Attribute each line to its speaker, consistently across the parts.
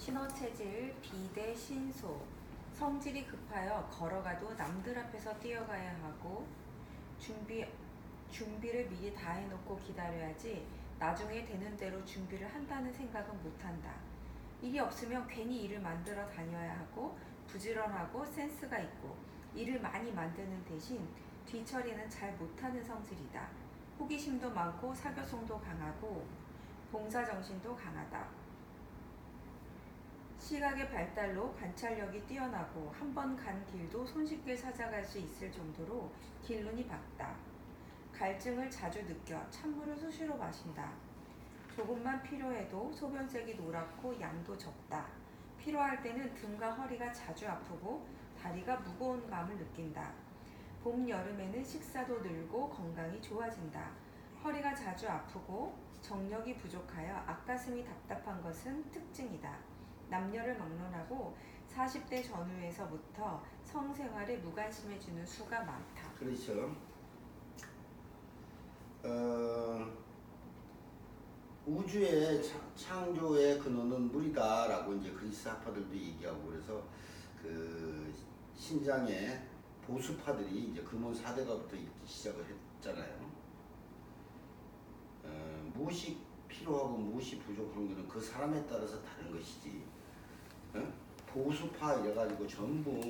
Speaker 1: 신호체질 비대 신소 성질이 급하여 걸어가도 남들 앞에서 뛰어가야 하고 준비 준비를 미리 다 해놓고 기다려야지 나중에 되는 대로 준비를 한다는 생각은 못한다. 일이 없으면 괜히 일을 만들어 다녀야 하고 부지런하고 센스가 있고 일을 많이 만드는 대신 뒤처리는 잘 못하는 성질이다. 호기심도 많고 사교성도 강하고 봉사정신도 강하다. 시각의 발달로 관찰력이 뛰어나고 한 번 간 길도 손쉽게 찾아갈 수 있을 정도로 길눈이 밝다. 갈증을 자주 느껴 찬물을 수시로 마신다. 조금만 필요해도 소변색이 노랗고 양도 적다. 필요할 때는 등과 허리가 자주 아프고 다리가 무거운 감을 느낀다. 봄, 여름에는 식사도 늘고 건강이 좋아진다. 허리가 자주 아프고 정력이 부족하여 앞가슴이 답답한 것은 특징이다. 남녀를 막론하고 40대 전후에서부터 성생활에 무관심해지는 수가 많다.
Speaker 2: 그렇죠. 어, 우주의 창- 창조의 근원은 물이다라고 이제 그리스 학파들도 얘기하고 그래서 그 신장의 보수파들이 이제 금원 4대가부터 있기 시작을 했잖아요. 어, 무엇이 필요하고 무엇이 부족한 것은 그 사람에 따라서 다른 것이지. 어? 보수파 이래가지고 전부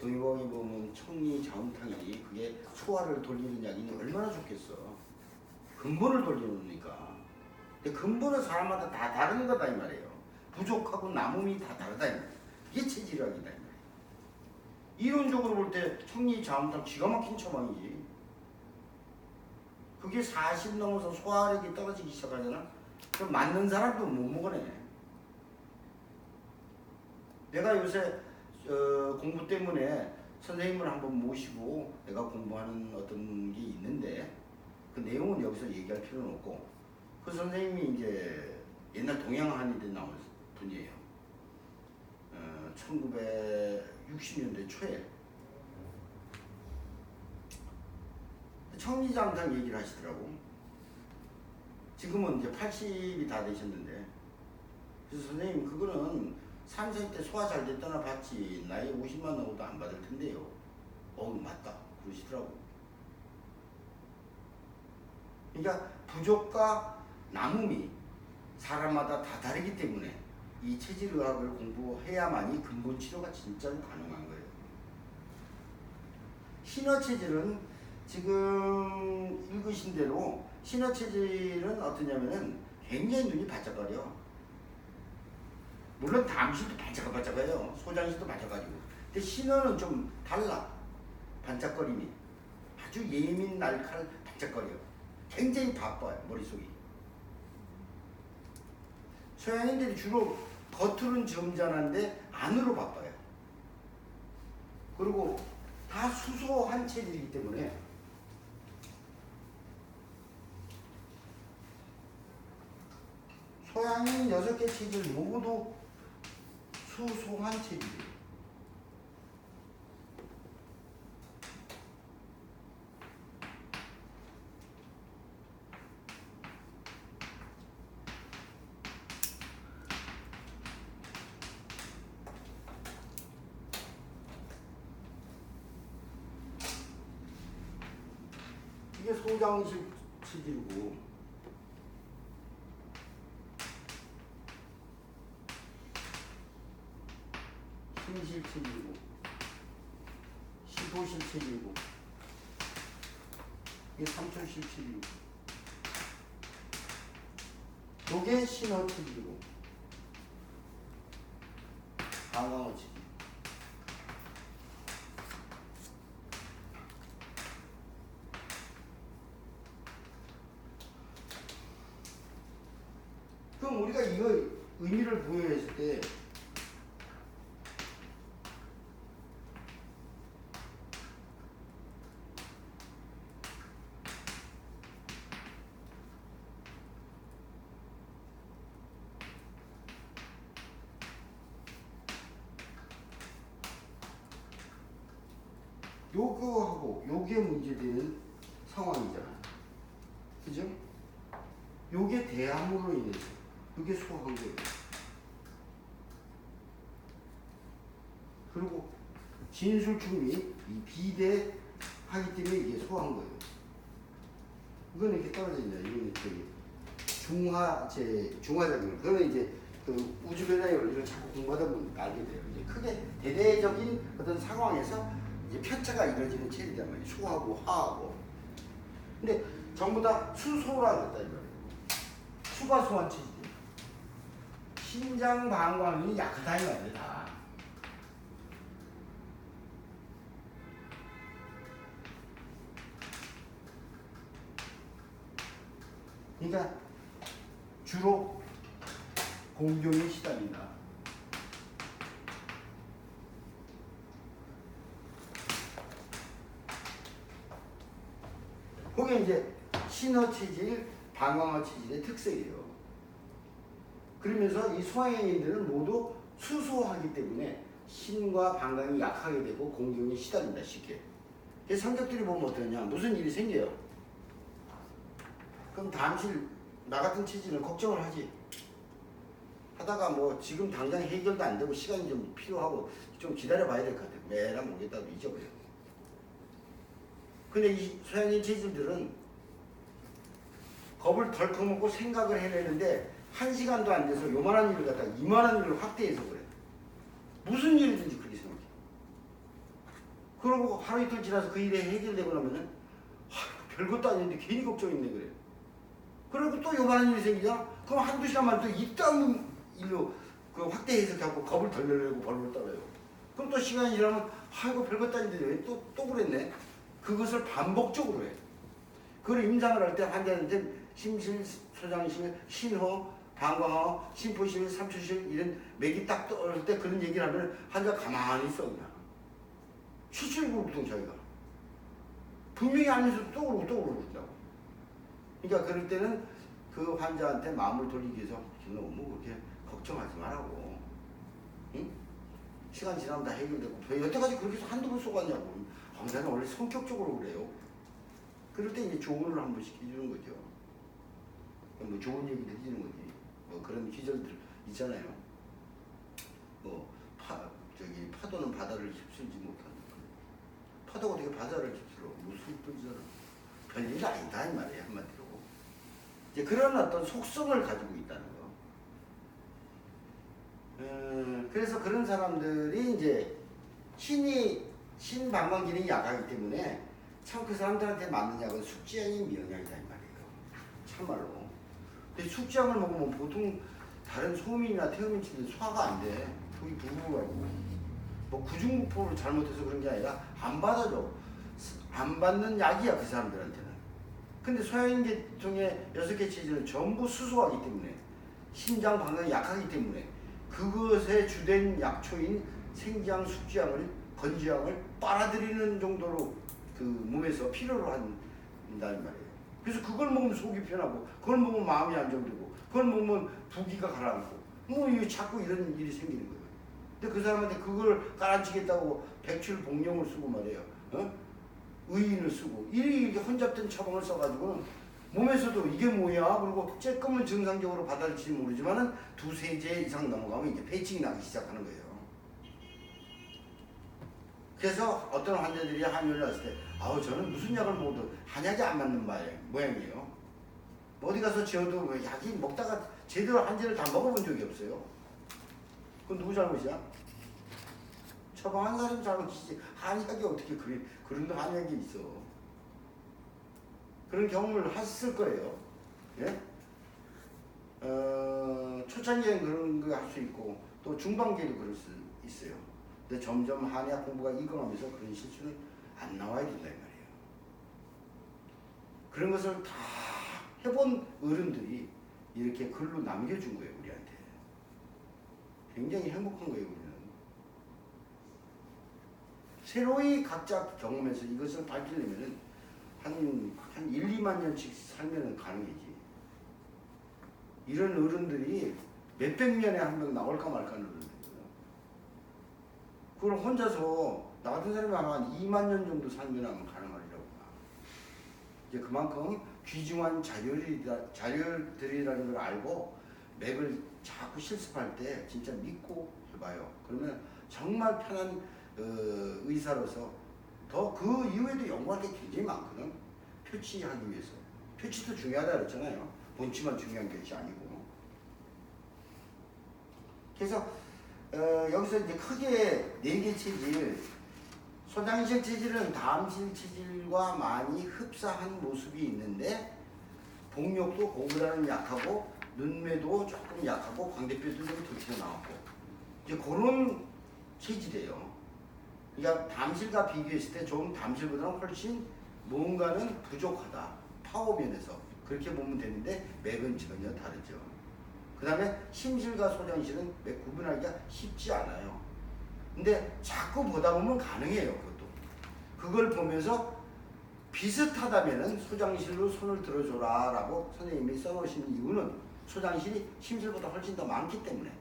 Speaker 2: 동의봉에 보면 청리 자운탕이 그게 소화를 돌리는 약이 얼마나 좋겠어. 근본을 돌려놓으니까. 근데 근본은 사람마다 다 다른 거다 이 말이에요. 부족하고 남음이 다 다르다 이 말이에요. 이게 체질학이다 이 말이에요. 이론적으로 볼 때 청리 자운탕 기가 막힌 처방이지. 그게 40 넘어서 소화력이 떨어지기 시작하잖아. 그럼 맞는 사람도 못 먹어내. 내가 요새 어, 공부 때문에 선생님을 한번 모시고 내가 공부하는 어떤 게 있는데 그 내용은 여기서 얘기할 필요는 없고 그 선생님이 이제 옛날 동양한의대 나온 분이에요. 어, 1960년대 초에 청리장탕 얘기를 하시더라고. 지금은 이제 80이 다 되셨는데 그래서 선생님 그거는 3, 4때 소화 잘 됐다나 봤지 나이 50만 넘어도 안 받을 텐데요. 어우 맞다 그러시더라고. 그러니까 부족과 남음이 사람마다 다 다르기 때문에 이 체질의학을 공부해야만이 근본 치료가 진짜로 가능한 거예요. 신어 체질은 지금 읽으신 대로 신어 체질은 어떠냐면은 굉장히 눈이 바짝거려. 물론 담실도 반짝반짝해요. 소장실도 반짝가지고. 근데 신어는 좀 달라. 반짝거림이. 아주 예민 날칼 반짝거려. 굉장히 바빠요. 머릿속이. 서양인들이 주로 겉으로는 점잖한데 안으로 바빠요. 그리고 다 수소한 체질이기 때문에 소양인 여섯 개 체질 모두 수소한 체질이에요. 이게 소장실 체질이고 신실 체질이고 시도실 체질이고 이게 삼촌실 체질이고 요게 신어 체질이고 강강어 체질 그럼 우리가 이거 의미를 부여했을 때 요게 문제되는 상황이잖아. 그죠? 요게 대함으로 인해서 요게 소화한 거예요. 그리고 진술충이 이 비대하기 때문에 이게 소화한 거예요. 이거는 이렇게 있냐. 이거는 저기 중화제, 중화작용. 그거는 이제 그 우주변화의 원리를 자꾸 공부하다 보면 알게 돼요. 이제 크게 대대적인 어떤 상황에서 이제 편차가 이루어지는 체리단 말이에요. 수하고 화하고. 근데 전부 다 수소라 그랬다 이 말이에요. 수가 소한 체질. 신장 방광이 약하다 이 말이에요. 다. 그러니까 주로 공경에 시달린다. 그게 이제 신어 체질, 방광어 체질의 특색이에요. 그러면서 이 소화행인들은 모두 수소하기 때문에 신과 방광이 약하게 되고 공경에 시달린다 쉽게. 그래서 성격들이 보면 어떠냐? 무슨 일이 생겨요. 그럼 당실 나 같은 체질은 걱정을 하지. 하다가 뭐 지금 당장 해결도 안 되고 시간이 좀 필요하고 좀 기다려 봐야 될 것 같아. 매일 모르겠다고 잊어버려. 근데 이 소양인 체질들은 겁을 덜컥 먹고 생각을 해내는데 한 시간도 안 돼서 요만한 일을 갖다가 이만한 일을 확대해서 그래. 무슨 일이든지 그렇게 생각해. 그러고 하루 이틀 지나서 그 일이 해결되고 나면은 하, 별것도 아닌데 괜히 걱정했네 그래. 그리고 또 요만한 일이 생기잖아. 그럼 한두 시간만 또 이딴 일로 그 확대 해석하고 겁을 덜 내려고 벌벌 떨어요. 그럼 또 시간이 지나면 아이고 별것도 아닌데 왜 또 또 그랬네. 그것을 반복적으로 해. 그걸 임상을 할 때 환자한테 심실, 소장실, 신호, 방광호, 심포실, 삼초실 이런 맥이 딱 떠올 때 그런 얘기를 하면 환자 가만히 있어 그냥. 수술구부동 자기가. 분명히 아니면서 또 그러고 또 그러고 그런다고. 그러니까 그럴 때는 그 환자한테 마음을 돌리기 위해서 너무 그렇게 걱정하지 말라고. 응? 시간 지나면 다 해결되고 왜 여태까지 그렇게 해서 한두 번 쏘았냐고. 아, 나는 원래 성격적으로 그래요. 그럴 때 이제 조언을 한 번씩 해주는 거죠. 뭐 좋은 얘기도 해주는 거지. 뭐 그런 기절들 있잖아요. 뭐 파, 저기 파도는 바다를 휩쓸지 못한다. 파도가 어떻게 바다를 휩쓸어? 무슨 뜻이잖아. 별일 아니다 이 말이에요 한마디로. 이제 그런 어떤 속성을 가지고 있다는 거. 음, 그래서 그런 사람들이 이제 신이 신방광 기능이 약하기 때문에 참 그 사람들한테 맞는 약은 숙지향인 미영약이다 이 말이에요. 참말로. 근데 숙지향을 먹으면 보통 다른 소민이나 태음인치는 소화가 안 돼. 속이 부글부글하고. 뭐 구중구포를 잘못해서 그런 게 아니라 안 받아줘. 안 받는 약이야 그 사람들한테는. 근데 소양인 계통의 여섯 개 체질은 전부 수소하기 때문에 신장 방광이 약하기 때문에 그것의 주된 약초인 생지향, 숙지향을 건지향을 빨아들이는 정도로 그 몸에서 필요로 한다는 말이에요. 그래서 그걸 먹으면 속이 편하고 그걸 먹으면 마음이 안정되고 그걸 먹으면 부기가 가라앉고 뭐 이게 자꾸 이런 일이 생기는 거예요. 근데 그 사람한테 그걸 깔아치겠다고 백출 복령을 쓰고 말이에요. 어? 의인을 쓰고 이렇게 혼잡된 처방을 써가지고는 몸에서도 이게 뭐야 그리고 쬐끔은 정상적으로 받아들일지 모르지만은 두세 제 이상 넘어가면 이제 패칭이 나기 시작하는 거예요. 그래서 어떤 환자들이 한의원에 왔을 때 아우 저는 무슨 약을 먹어도 한약이 안 맞는 말- 모양이에요. 뭐 어디 가서 지어도 왜 약이 먹다가 제대로 한 잔을 다 먹어본 적이 없어요. 그건 누구 잘못이야? 처방한 사람 잘못이지 한약이 어떻게 그리, 그런 한약이 있어. 그런 경험을 하셨을 거예요. 예? 어, 초창기엔 그런 거 할 수 있고 또 중반기에도 그럴 수 있어요. 근데 점점 한의학 공부가 익어가면서 그런 실수는 안 나와야 된다 이 말이에요. 그런 것을 다 해본 어른들이 이렇게 글로 남겨준 거예요 우리한테. 굉장히 행복한 거예요 우리는. 새로이 각자 경험해서 이것을 밝히려면은 한, 한 1, 2만 년씩 살면은 가능이지. 이런 어른들이 몇백 년에 한 명 나올까 말까 하는 어른들이거든. 그걸 혼자서 나 같은 사람이 한 2만 년 정도 아마 가능하리라고 봐. 이제 그만큼 귀중한 자료들이라, 자료들이라는 걸 알고 맥을 자꾸 실습할 때 진짜 믿고 해봐요. 그러면 정말 편한 어, 의사로서 더 그 이후에도 연구할 게 굉장히 많거든. 표치하기 위해서. 표치도 중요하다 그랬잖아요. 본치만 중요한 것이 아니고. 그래서 어, 여기서 이제 크게 네 개 체질, 소장실 체질은 다음실 체질과 많이 흡사한 모습이 있는데 복력도 그보다는 약하고 눈매도 조금 약하고 광대뼈도 좀더 튀어나왔고 이제 그런 체질이에요. 그러니까 담실과 비교했을 때 좀 담실보다는 훨씬 뭔가는 부족하다. 파워 면에서 그렇게 보면 되는데 맥은 전혀 다르죠. 그 다음에 심실과 소장실은 맥 구분하기가 쉽지 않아요. 근데 자꾸 보다 보면 가능해요. 그것도. 그걸 보면서 비슷하다면은 소장실로 손을 들어줘라 라고 선생님이 써놓으신 이유는 소장실이 심실보다 훨씬 더 많기 때문에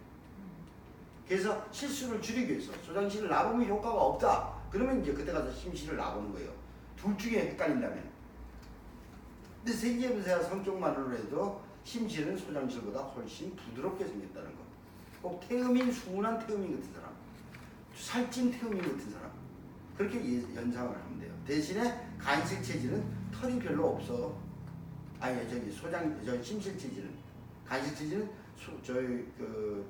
Speaker 2: 그래서 실수를 줄이기 위해서 소장실을 놔보면 효과가 없다 그러면 이제 그때 가서 심실을 놔보는 거예요 둘 중에 헷갈린다면 근데 세계분세와 성격만으로 해도 심실은 소장실보다 훨씬 부드럽게 생겼다는 거. 꼭 태음인 순한 태음인 같은 사람, 살찐 태음인 같은 사람 그렇게 예- 연상을 하면 돼요. 대신에 간실 체질은 털이 별로 없어. 아니 저기 소장 저 심실 체질은 간실 체질은 소, 저희 그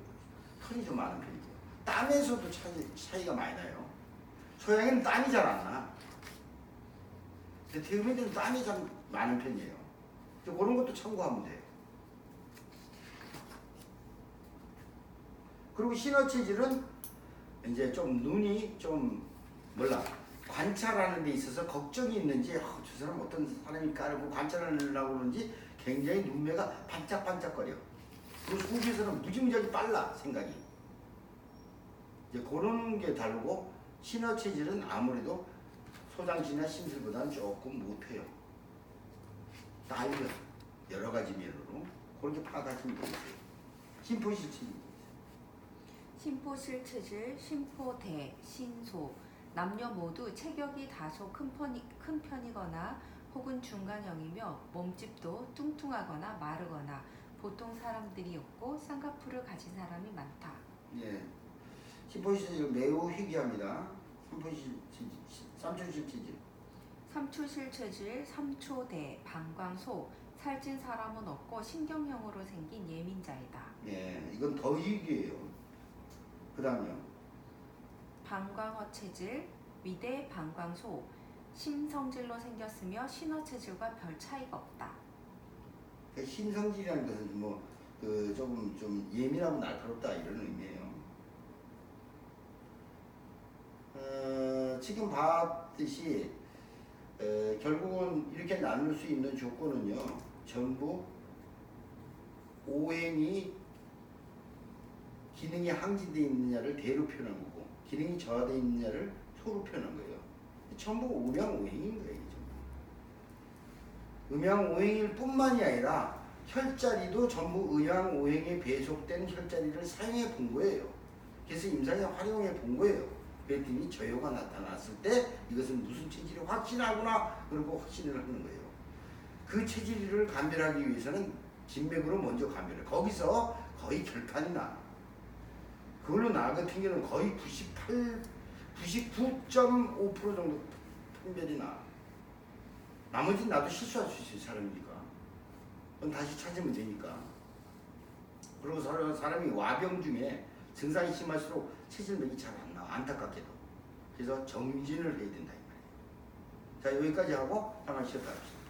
Speaker 2: 털이 좀 많은 편이고 땀에서도 차이, 차이가 많이 나요. 소양이는 땀이 잘 안 나. 근데 태음인들은 땀이 좀 많은 편이에요. 그런 것도 참고하면 돼요. 그리고 신어 체질은 이제 좀 눈이 좀 몰라 관찰하는 데 있어서 걱정이 있는지 어, 저 사람 어떤 사람일까 하고 관찰하려고 그러는지 굉장히 눈매가 반짝반짝거려. 그리고 속에서는 무지무지하게 빨라 생각이. 이제 그런 게 다르고 신어 체질은 아무래도 소장시나 심술보다는 조금 못해요. 나이가 여러 가지 면으로 그렇게 파악하시면 되겠어요. 체질.
Speaker 1: 심포실 체질, 심포대, 신소 남녀 모두 체격이 다소 큰, 편이, 큰 편이거나 혹은 중간형이며 몸집도 뚱뚱하거나 마르거나 보통 사람들이 없고 쌍꺼풀을 가진 사람이 많다.
Speaker 2: 예. 체질 매우 희귀합니다. 삼포시 체질, 삼초시 체질.
Speaker 1: 삼초실 체질, 삼초대, 방광소 살찐 사람은 없고 신경형으로 생긴 예민자이다.
Speaker 2: 예, 이건 더 희귀해요. 그 다음요.
Speaker 1: 방광허 체질, 위대 방광소 심성질로 생겼으며 신어 체질과 별 차이가 없다.
Speaker 2: 그 신성질이라는 것은 뭐, 그 조금 좀 예민하고 날카롭다 이런 의미예요. 어, 지금 봤듯이 에, 결국은 이렇게 나눌 수 있는 조건은요. 전부 오행이 기능이 항진되어 있느냐를 대로 표현한 거고 기능이 저하되어 있느냐를 소로 표현한 거예요. 전부 음양오행인 거예요. 전부. 음양오행일 뿐만이 아니라 혈자리도 전부 음양오행에 배속된 혈자리를 사용해 본 거예요. 그래서 임상에 활용해 본 거예요. 그랬더니 저효가 나타났을 때 이것은 무슨 체질이 확신하구나 그러고 확신을 하는 거예요. 그 체질을 감별하기 위해서는 진맥으로 먼저 감별해. 거기서 거의 결판이 나. 그걸로 나 같은 경우는 거의 98, 99.5% 정도 판별이 나. 나머지는 나도 실수할 수 있어요, 사람이니까. 그건 다시 찾으면 되니까. 그리고 사람- 사람이 와병 중에 증상이 심할수록 체질맥이 잘 안 나와, 안타깝게도. 그래서 정진을 해야 된다, 이 말이에요. 자, 여기까지 하고 쉬었다 합시다.